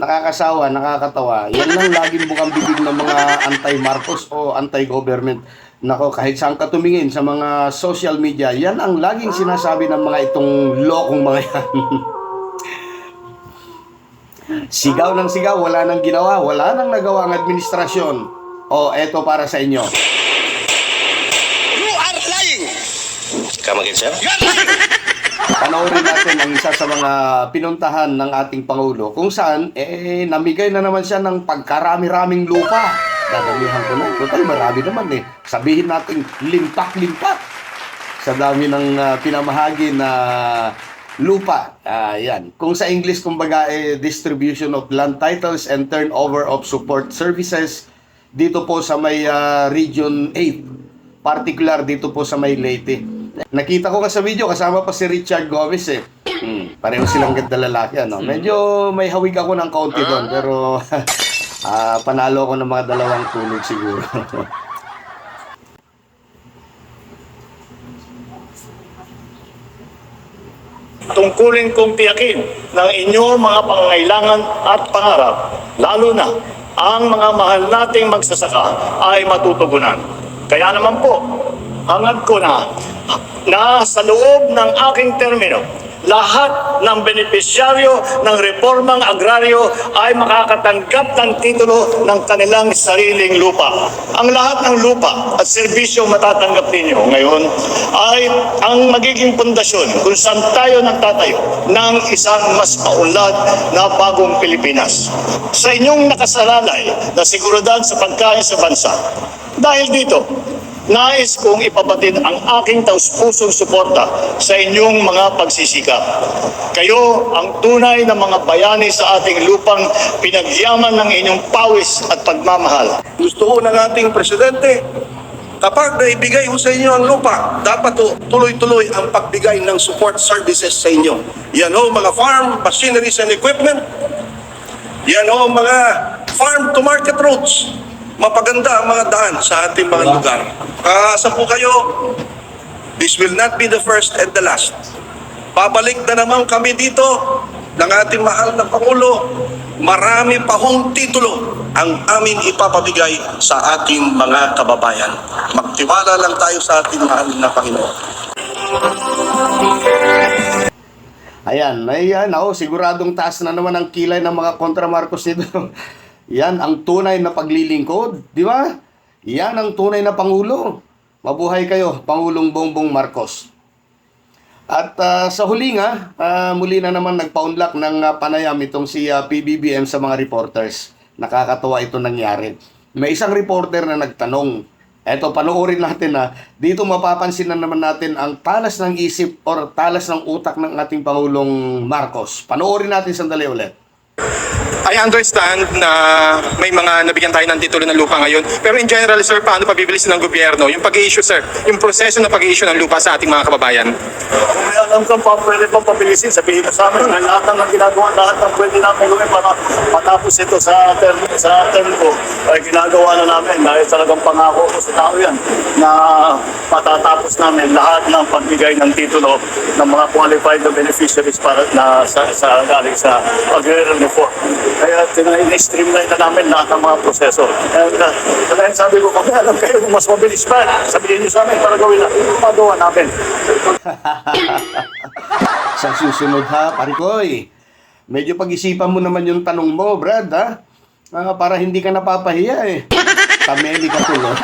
nakakasawa, nakakatawa. Yan lang laging bukang bibig ng mga anti-Marcos o anti-government. Nako, kahit saan ka tumingin sa mga social media, yan ang laging sinasabi ng mga itong lokong mga yan. sigaw ng sigaw, wala nang ginawa, wala nang nagawa ang administrasyon. O, eto para sa inyo. Come again, sir? Panoorin natin ang isa sa mga pinuntahan ng ating Pangulo kung saan eh namigay na naman siya ng pagkarami-raming lupa. Dadamihan ko na. Total, marami naman eh. Sabihin natin limpak-limpak sa dami ng ah, pinamahagi na lupa. Ah, yan. Kung sa English, kumbaga, eh, distribution of land titles and turnover of support services dito po sa may ah, Region 8. Particular dito po sa may Leyte. Nakita ko nga sa video, kasama pa si Richard Gomez eh. Hmm, pareho silang ganda lalaki, ano. Medyo may hawig ako ng kaunti doon, pero ah, panalo ko ng mga dalawang tulog siguro. tungkulin kong tiyakin ng inyong mga pangangailangan at pangarap, lalo na ang mga mahal nating magsasaka ay matutugunan. Kaya naman po, hangad ko na na sa loob ng aking termino, lahat ng benepisyaryo ng reformang agraryo ay makakatanggap ng titulo ng kanilang sariling lupa. Ang lahat ng lupa at serbisyo matatanggap ninyo ngayon ay ang magiging pundasyon kung saan tayo nagtatayo ng isang mas maunlad na bagong Pilipinas. Sa inyong nakasalalay na seguridad sa pagkain sa bansa. Dahil dito, Nais kong ipabatid ang aking taus-pusong suporta sa inyong mga pagsisikap. Kayo ang tunay na mga bayani sa ating lupang pinagyaman ng inyong pawis at pagmamahal. Gusto ho ng ating presidente, kapag naibigay ho sa inyo ang lupa, dapat tuloy-tuloy ang pagbigay ng support services sa inyo. Yan ho mga farm machineries and equipment. Yan ho mga farm to market roads. Mapaganda ang mga daan sa ating mga lugar. Kaasa po kayo, this will not be the first and the last. Babalik na naman kami dito ng ating mahal na Pangulo. Marami pa hong titulo ang amin ipapabigay sa ating mga kababayan. Magtiwala lang tayo sa ating mahal na Panginoon. Ayan, ayan, ako, siguradong taas na naman ang kilay ng mga kontra Marcos nito. Yan ang tunay na paglilingkod, di ba? Yan ang tunay na Pangulo. Mabuhay kayo, Pangulong Bongbong Marcos. At ah, sa huli nga, ah, muli na naman nagpaunlak ng ah, panayam itong si ah, PBBM sa mga reporters. Nakakatawa ito nangyari. May isang reporter na nagtanong, eto panoorin natin na dito mapapansin na naman natin ang talas ng isip or talas ng utak ng ating Pangulong Marcos. Panoorin natin sandali ulit. I understand na may mga nabigyan tayo ng titulo ng lupa ngayon. Pero in general, sir, paano pabibilisin ng gobyerno yung pag-issue, sir? Yung proseso ng pag-issue ng lupa sa ating mga kababayan? Kung may alam kang pa, pwede pang pabilisin, sabihin mo sa amin na lahat ng ginagawa, lahat ng pwede namin gawin para matapos ito sa term, sa term ko, ay ginagawa na namin dahil talagang pangako ko sa tao yan na matatapos namin lahat ng pagbigay ng titulo ng mga qualified na beneficiaries para na sa, sa galing sa agrarian reform. Kaya tina-streamline na namin lahat ng mga proseso. And uh, kaya sabi ko, kung alam kayo mas mabilis pa, sabihin niyo sa amin para gawin na, magawa namin. Sa susunod ha, parikoy. Medyo pag-isipan mo naman yung tanong mo, Brad, ha? Ah, para hindi ka napapahiya eh. Kameli ka tuloy.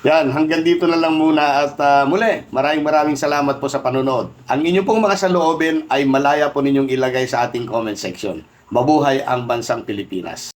Yan, hanggang dito na lang muna at ah, muli, maraming maraming salamat po sa panonood. Ang inyo pong mga saloobin ay malaya po ninyong ilagay sa ating comment section. Mabuhay ang bansang Pilipinas.